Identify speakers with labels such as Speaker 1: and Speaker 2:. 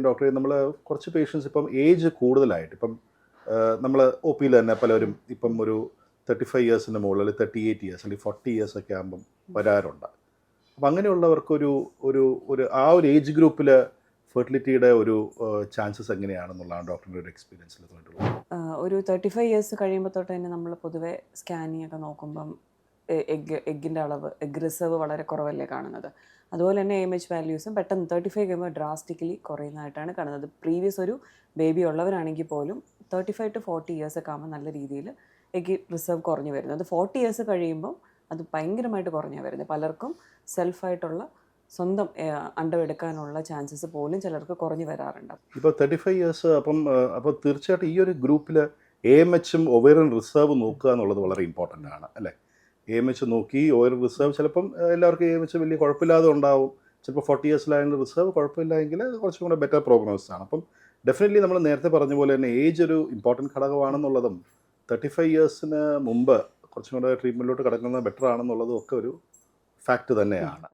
Speaker 1: കാര്യം ഡോക്ടറെ. നമ്മൾ കുറച്ച് പേഷ്യൻസ് ഇപ്പം ഏജ് കൂടുതലായിട്ട്. ഇപ്പം നമ്മൾ ഒ പിയിൽ തന്നെ പലരും ഇപ്പം ഒരു തേർട്ടി ഫൈവ് ഇയേഴ്സിന് മുകളിൽ അല്ലെങ്കിൽ തേർട്ടി എയ്റ്റ് ഇയേഴ്സ് അല്ലെങ്കിൽ ഫോർട്ടി ഇയേഴ്സ് ഒക്കെ ആകുമ്പം വരാറുണ്ട്. അപ്പം അങ്ങനെയുള്ളവർക്കൊരു ഒരു ഒരു ആ ഒരു ഏജ് ഗ്രൂപ്പിൽ ഫെർട്ടിലിറ്റിയുടെ ഒരു ചാൻസസ് എങ്ങനെയാണെന്നുള്ളതാണ് ഡോക്ടറിന്റെ ഒരു എക്സ്പീരിയൻസിൽ തോന്നിയിട്ടുള്ളത്.
Speaker 2: ഒരു തേർട്ടി ഫൈവ് ഇയേഴ്സ് കഴിയുമ്പോൾ തൊട്ട് തന്നെ നമ്മൾ പൊതുവെ സ്കാനിങ് ഒക്കെ നോക്കുമ്പം എഗ് എഗ്ഗിന്റെ അളവ് എഗ് റിസർവ് വളരെ കുറവല്ലേ കാണുന്നത്. അതുപോലെ തന്നെ എം എച്ച് വാല്യൂസും പെട്ടെന്ന് തേർട്ടി ഫൈവ് കഴിയുമ്പോൾ ഡ്രാസ്റ്റിക്കലി കുറയുന്നതായിട്ടാണ് കാണുന്നത്. പ്രീവിയസ് ഒരു ബേബി ഉള്ളവരാണെങ്കിൽ പോലും thirty five to forty years ഒക്കെ ആകുമ്പോൾ നല്ല രീതിയിൽ എഗ് റിസർവ് കുറഞ്ഞു വരുന്നത് അത് ഫോർട്ടി ഇയേഴ്സ് കഴിയുമ്പോൾ അത് ഭയങ്കരമായിട്ട് കുറഞ്ഞു വരുന്നത്. പലർക്കും സെൽഫായിട്ടുള്ള സ്വന്തം അണ്ടവെടുക്കാനുള്ള ചാൻസസ് പോലും ചിലർക്ക് കുറഞ്ഞു വരാറുണ്ട്.
Speaker 1: ഇപ്പോൾ തേർട്ടി ഫൈവ് ഇയേഴ്സ് അപ്പം അപ്പോൾ തീർച്ചയായിട്ടും ഈ ഒരു ഗ്രൂപ്പിൽ എ എം എച്ചും ഒവേറിയൻ റിസർവ് നോക്കുക എന്നുള്ളത് വളരെ ഇമ്പോർട്ടന്റ് ആണ് അല്ലേ? എ എം എച്ച് നോക്കി. ഓയിൽ റിസർവ് ചിലപ്പം എല്ലാവർക്കും എ എം എച്ച് വലിയ കുഴപ്പമില്ലാതെ ഉണ്ടാവും. ചിലപ്പോൾ ഫോർട്ടി ഇയേഴ്സിലായതിന്റെ റിസർവ് കുഴപ്പമില്ല എങ്കിൽ കുറച്ചും കൂടെ ബെറ്റർ പ്രോഗ്നോസിസ് ആണ്. അപ്പം ഡെഫിനറ്റ്ലി നമ്മൾ നേരത്തെ പറഞ്ഞ പോലെ തന്നെ ഏജ് ഒരു ഇമ്പോർട്ടന്റ് ഘടകമാണെന്നുള്ളതും തേർട്ടി ഫൈവ് ഇയേഴ്സിന് മുമ്പ് കുറച്ചും കൂടെ ട്രീറ്റ്മെന്റിലോട്ട് കിടക്കുന്നത് ബെറ്റർ ആണെന്നുള്ളതും ഒക്കെ ഒരു ഫാക്റ്റ് തന്നെയാണ്.